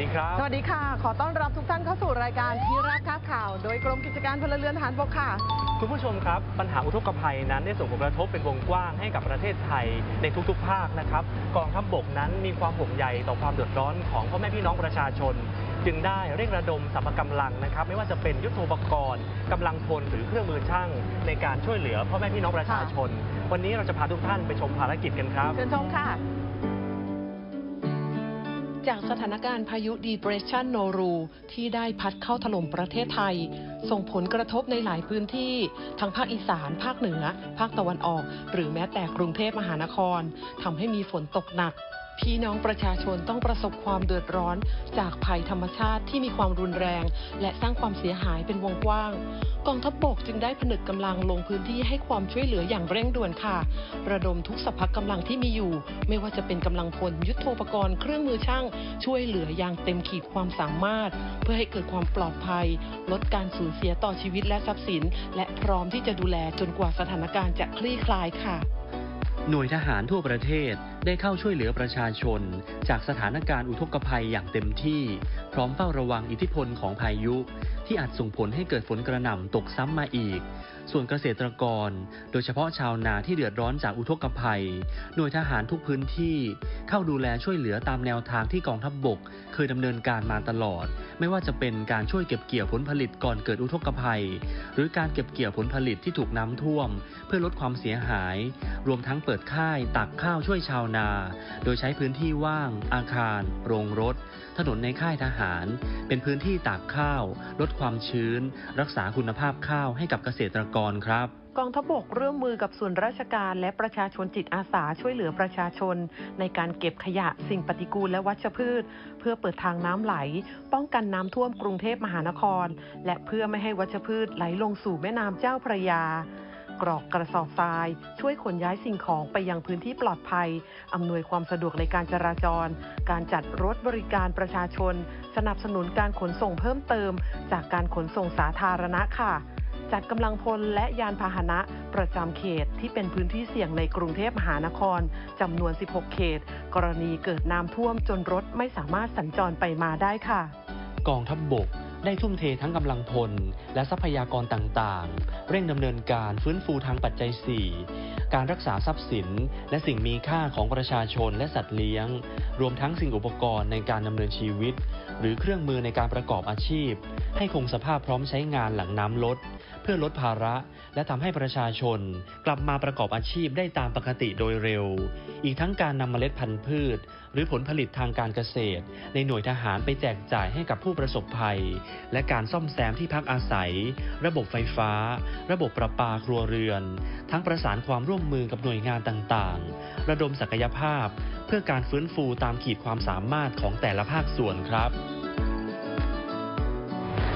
ดีครับ สวัสดีค่ะ ขอต้อนรับทุกท่านเข้าสู่รายการที่รักค้าข่าว โดยกรมกิจการพลเรือนทหารบกค่ะ คุณผู้ชมครับ ปัญหาอุทกภัยนั้นได้ส่งผลกระทบเป็นวงกว้างให้กับประเทศไทยในทุกๆ ภาคนะครับ กองทัพบกนั้นมีความห่วงใยต่อความเดือดร้อนของพ่อแม่พี่น้องประชาชน จึงได้เร่งระดมสรรพกำลังนะครับ ไม่ว่าจะเป็นยุทโธปกรณ์กำลังพลหรือเครื่องมือช่างในการช่วยเหลือพ่อแม่พี่น้องประชาชน วันนี้เราจะพาทุกท่านไปชมภารกิจกันครับเชิญชมค่ะ จากสถานการณ์พายุดีเปรสชันโนรู ที่ได้พัดเข้าถล่มประเทศไทย ส่งผลกระทบในหลายพื้นที่ ทั้งภาคอีสาน ภาคเหนือ ภาคตะวันออก หรือแม้แต่กรุงเทพมหานครทำให้มีฝนตกหนัก พี่น้องประชาชนต้องประสบความเดือดร้อน จากภัยธรรมชาติที่มีความรุนแรง และสร้างความเสียหายเป็นวงกว้าง กองทัพบบกจึงได้ผนึกกำลังลงพื้นที่ให้ความช่วยเหลืออย่างเร่งด่วนค่ะ ระดมทุกสรรพกำลังที่มีอยู่ ไม่ว่าจะเป็นกำลังพลยุทโธปกรณ์เครื่องมือช่าง ช่วยเหลืออย่างเต็มขีดความสามารถ เพื่อให้เกิดความปลอดภัย ลดการสูญเสียต่อชีวิตและทรัพย์สิน และพร้อมที่จะดูแลจนกว่าสถานการณ์จะคลี่คลายค่ะ หน่วยทหารทั่วประเทศได้เข้าช่วยเหลือประชาชน จากสถานการณ์อุทกภัยอย่างเต็มที่ พร้อมเฝ้าระวังอิทธิพลของพายุ ที่อาจส่งผลให้เกิดฝนกระหน่ำตกซ้ำมาอีก ส่วนเกษตรกร โดยเฉพาะชาวนาที่เดือดร้อนจากอุทกภัย หน่วยทหารทุกพื้นที่เข้าดูแลช่วยเหลือตามแนวทางที่กองทัพบบก เคยดำเนินการมาตลอด ไม่ว่าจะเป็นการช่วยเก็บเกี่ยวผลผลิตก่อนเกิดอุทกภัย หรือการเก็บเกี่ยวผลผลิตที่ถูกน้ำท่วม เพื่อลดความเสียหาย รวมทั้งเปิดค่ายตักข้าวช่วยชาวนา โดยใช้พื้นที่ว่าง อาคาร โรงรถ ถนนในค่ายทหาร เป็นพื้นที่ตากข้าว ลดความชื้น รักษาคุณภาพข้าวให้กับเกษตรกรครับกองทัพบกร่วมมือกับส่วนราชการและประชาชนจิตอาสาช่วยเหลือประชาชน ในการเก็บขยะสิ่งปฏิกูลและวัชพืช เพื่อเปิดทางน้ำไหล ป้องกันน้ำท่วมกรุงเทพมหานคร และเพื่อไม่ให้วัชพืชไหลลงสู่แม่น้ำเจ้าพระยา กรอกกระสอบทราย ช่วยขนย้ายสิ่งของไปยังพื้นที่ปลอดภัย อำนวยความสะดวกในการจราจร การจัดรถบริการประชาชน สนับสนุนการขนส่งเพิ่มเติม จากการขนส่งสาธารณะค่ะจัดกำลังพลและยานพาหนะประจำเขตที่เป็นพื้นที่เสี่ยงในกรุงเทพมหานครจำนวน 16 เขต กรณีเกิดน้ำท่วมจนรถไม่สามารถสัญจรไปมาได้ค่ะ กองทัพบบก ได้ทุ่มเททั้งกำลังพล และทรัพยากรต่างๆ เร่งดำเนินการฟื้นฟูทางปัจจัย 4 การรักษาทรัพย์สิน และสิ่งมีค่าของประชาชนและสัตว์เลี้ยง รวมทั้งสิ่งอุปกรณ์ในการดำเนินชีวิต หรือเครื่องมือในการประกอบอาชีพ ให้คงสภาพพร้อมใช้งานหลังน้ำลด พื่อลดภาระ และทำให้ประชาชนกลับมาประกอบอาชีพได้ตามปกติโดยเร็ว อีกทั้งการนำเมล็ดพันธุ์พืช หรือผลผลิตทางการเกษตร ในหน่วยทหารไปแจกจ่ายให้กับผู้ประสบภัย และการซ่อมแซมที่พักอาศัย ระบบไฟฟ้า ระบบประปาครัวเรือน ทั้งประสานความร่วมมือกับหน่วยงานต่างๆ ระดมศักยภาพ เพื่อการฟื้นฟูตามขีดความสามารถของแต่ละภาคส่วนครับ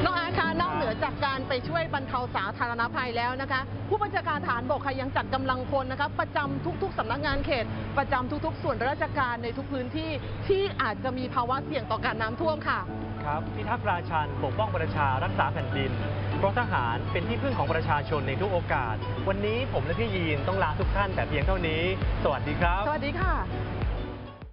น้องอาร์ตคะนอกเหนือจากการไปช่วยบรรเทาสาธารณภัยแล้วนะคะ ผู้บัญชาการฐานบกค่ะยังจัดกำลังพลนะคะประจำทุกๆสำนักงานเขต ประจำทุกๆ ส่วนราชการในทุกพื้นที่ที่อาจจะมีภาวะเสี่ยงต่อการน้ำท่วมค่ะ ครับพิทักษ์ราชันปกป้องประชารักษาแผ่นดินเพราะทหารเป็นที่พึ่งของประชาชนในทุกโอกาส วันนี้ผมและพี่ยีนต้องลาทุกท่านแต่เพียงเท่านี้ สวัสดีครับ สวัสดีค่ะ